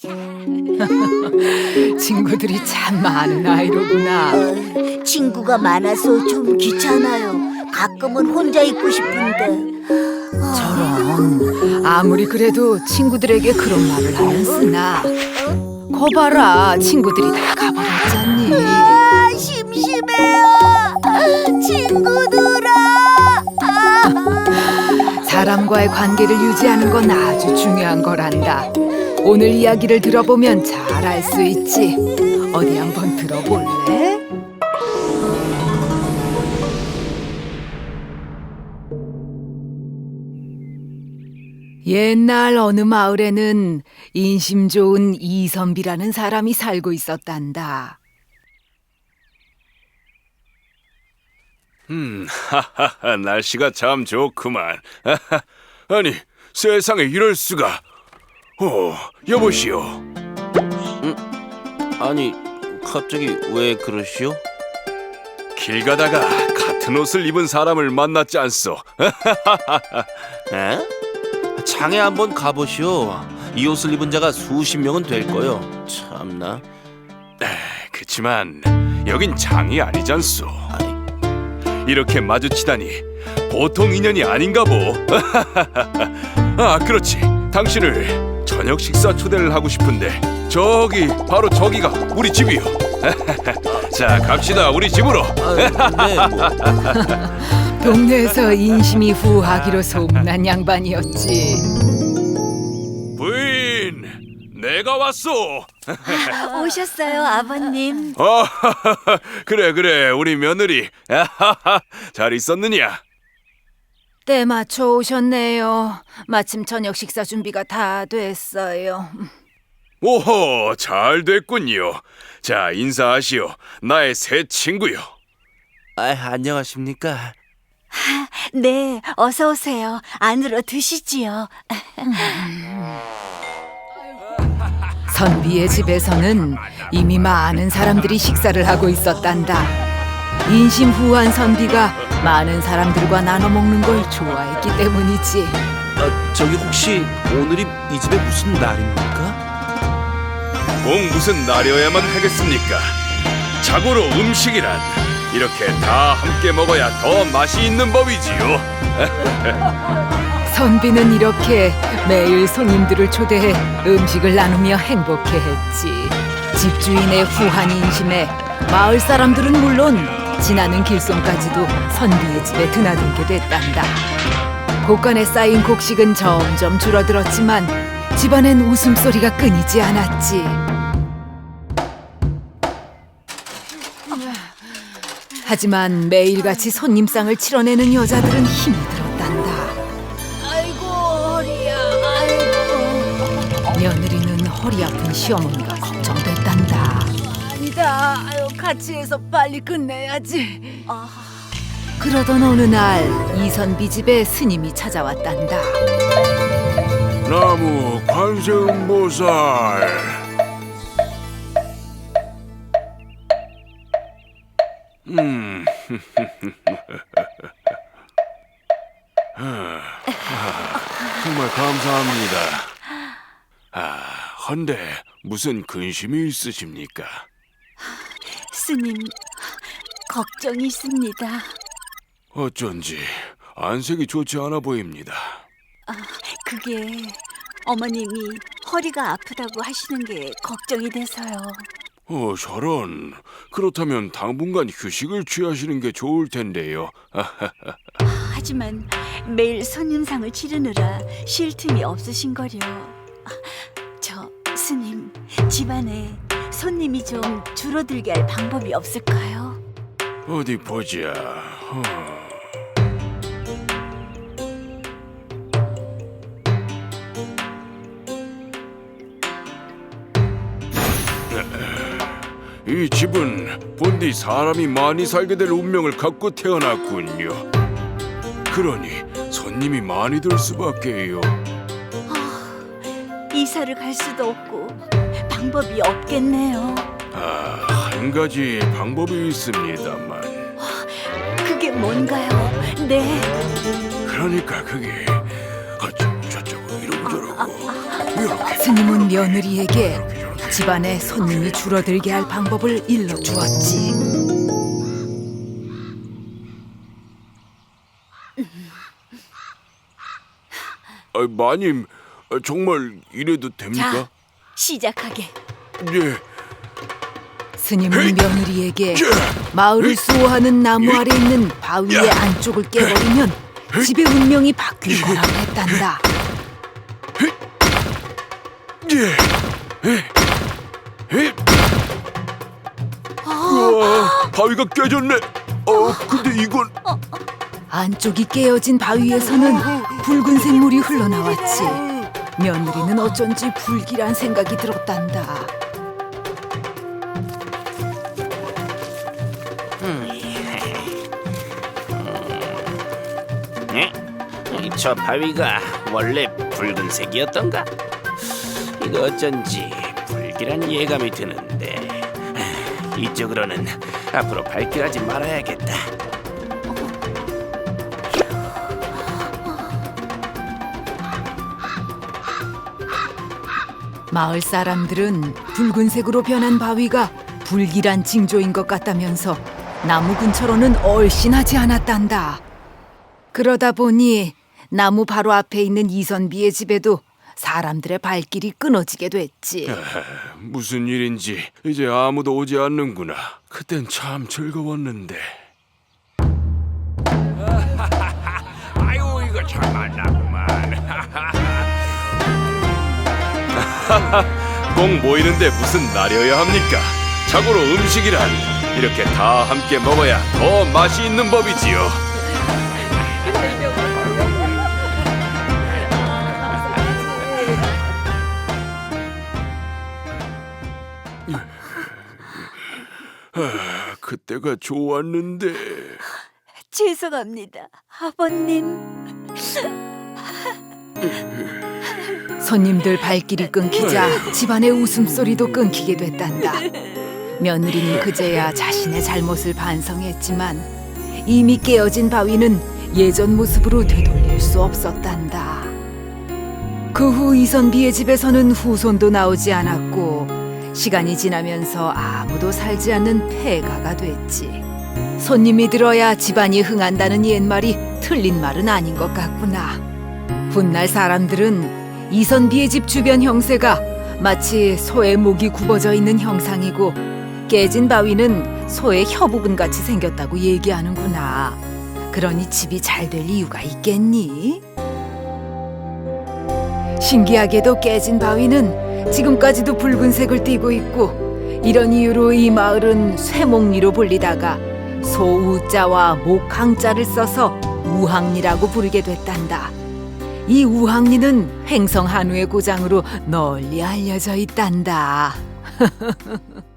친구들이 참 많은 아이로구나. 어, 친구가 많아서 좀 귀찮아요. 가끔은 혼자 있고 싶은데. 저런 아무리 그래도 친구들에게 그런 말을 하면 쓰나. 거봐라 친구들이 다 가버렸잖니. 아, 심심해요. 친구들아. 사람과의 관계를 유지하는 건 아주 중요한 거란다. 오늘 이야기를 들어보면 잘 알 수 있지. 어디 한번 들어볼래? 옛날 어느 마을에는 인심 좋은 이선비라는 사람이 살고 있었단다. 음, 하하하, 날씨가 참 좋구만. 아니, 세상에 이럴 수가. 어, 여보시오. 아니 갑자기 왜 그러시오? 길 가다가 같은 옷을 입은 사람을 만났지 않소. 에? 장에 한번 가보시오. 이 옷을 입은 자가 수십 명은 될 거요. 참나. 그치만 여긴 장이 아니잖소. 이렇게 마주치다니 보통 인연이 아닌가 보. 아, 그렇지. 당신을 저녁 식사 초대를 하고 싶은데 저기 바로 저기가 우리 집이요. 자, 갑시다. 우리 집으로. 아, 네, 뭐. 동네에서 인심이 후하기로 소문난 양반이었지. 부인, 내가 왔소. 오셨어요, 아버님. 어, 그래 그래 우리 며느리 잘 있었느냐? 때 맞춰 오셨네요. 마침 저녁 식사 준비가 다 됐어요. 오호 잘 됐군요. 자 인사하시오. 나의 새 친구요. 아, 안녕하십니까? 네, 어서 오세요. 안으로 드시지요. 선비의 집에서는 이미 많은 사람들이 식사를 하고 있었단다. 인심 후한 선비가 많은 사람들과 나눠 먹는 걸 좋아했기 때문이지. 아, 저기 혹시 오늘이 이 집에 무슨 날입니까? 꼭 무슨 날이어야만 하겠습니까? 자고로 음식이란 이렇게 다 함께 먹어야 더 맛이 있는 법이지요. 선비는 이렇게 매일 손님들을 초대해 음식을 나누며 행복해했지. 집주인의 후한 인심에 마을 사람들은 물론 지나는 길송까지도 선비의 집에 드나들게 됐단다. 곳간에 쌓인 곡식은 점점 줄어들었지만 집안엔 웃음소리가 끊이지 않았지. 하지만 매일같이 손님상을 치러내는 여자들은 힘이 들었단다. 아이고 허리야 아이고 며느리는 허리 아픈 시어머니가 걱정됐단다 아니다 아유 같이 해서 빨리 끝내야지 그러던 어느 날 이선비 집에 스님이 찾아왔단다 나무 관세음보살. 음. 정말 감사합니다. 아, 헌데 무슨 근심이 있으십니까? 스님, 걱정이 있습니다. 어쩐지 안색이 좋지 않아 보입니다. 그게 어머님이 허리가 아프다고 하시는 게 걱정이 돼서요. 어, 저런. 그렇다면 당분간 휴식을 취하시는 게 좋을 텐데요. 하지만 매일 손님상을 치르느라 쉴 틈이 없으신 거려. 저 스님, 집안에 손님이 좀 줄어들게 할 방법이 없을까요? 어디 보자. 어. 이 집은 본디 사람이 많이 살게 될 운명을 갖고 태어났군요. 그러니 손님이 많이 들 수밖에요. 이사를 갈 수도 없고 방법이 없겠네요. 아, 한 가지 방법이 있습니다만. 그게 뭔가요? 네. 그러니까 그게 어쩌 저쩌고 이러고 저러고 스님은 며느리에게 집안에 손님이 줄어들게 할 방법을 일러 주었지. 아, 마님 아, 정말 이래도 됩니까? 자, 시작하게. 예. 스님은 며느리에게 마을을 수호하는 나무 아래 있는 바위의 안쪽을 깨버리면 집의 운명이 바뀔 거라고 했단다. 예. 에? 우와, 바위가 깨졌네. 어, 근데 이건 안쪽이 깨어진 바위에서는 붉은색 물이 흘러나왔지. 며느리는 어쩐지 불길한 생각이 들었단다. 에? 저 바위가 원래 붉은색이었던가? 이거 어쩐지 불길한 예감이 드는데 이쪽으로는 앞으로 발길하지 말아야겠다. 마을 사람들은 붉은색으로 변한 바위가 불길한 징조인 것 같다면서 나무 근처로는 얼씬하지 않았단다. 그러다 보니 나무 바로 앞에 있는 이선비의 집에도 사람들의 발길이 끊어지게 됐지. 무슨 일인지 이제 아무도 오지 않는구나. 그땐 참 즐거웠는데. 아유 이거 참 만나 꼭 모이는데 무슨 날이어야 합니까? 자고로 음식이란 이렇게 다 함께 먹어야 더 맛이 있는 법이지요. 아, 그때가 좋았는데. 죄송합니다, 아버님. 손님들 발길이 끊기자 집안의 웃음소리도 끊기게 됐단다. 며느리는 그제야 자신의 잘못을 반성했지만 이미 깨어진 바위는 예전 모습으로 되돌릴 수 없었단다. 그 후 이선비의 집에서는 후손도 나오지 않았고 시간이 지나면서 아무도 살지 않는 폐가가 됐지. 손님이 들어야 집안이 흥한다는 옛말이 틀린 말은 아닌 것 같구나. 훗날 사람들은 이선비의 집 주변 형세가 마치 소의 목이 굽어져 있는 형상이고 깨진 바위는 소의 혀 부분 같이 생겼다고 얘기하는구나. 그러니 집이 잘 될 이유가 있겠니? 신기하게도 깨진 바위는 지금까지도 붉은색을 띠고 있고 이런 이유로 이 마을은 쇠목리로 불리다가 소우자와 목항자를 써서 우항리라고 부르게 됐단다. 이 우항리는 횡성 한우의 고장으로 널리 알려져 있단다.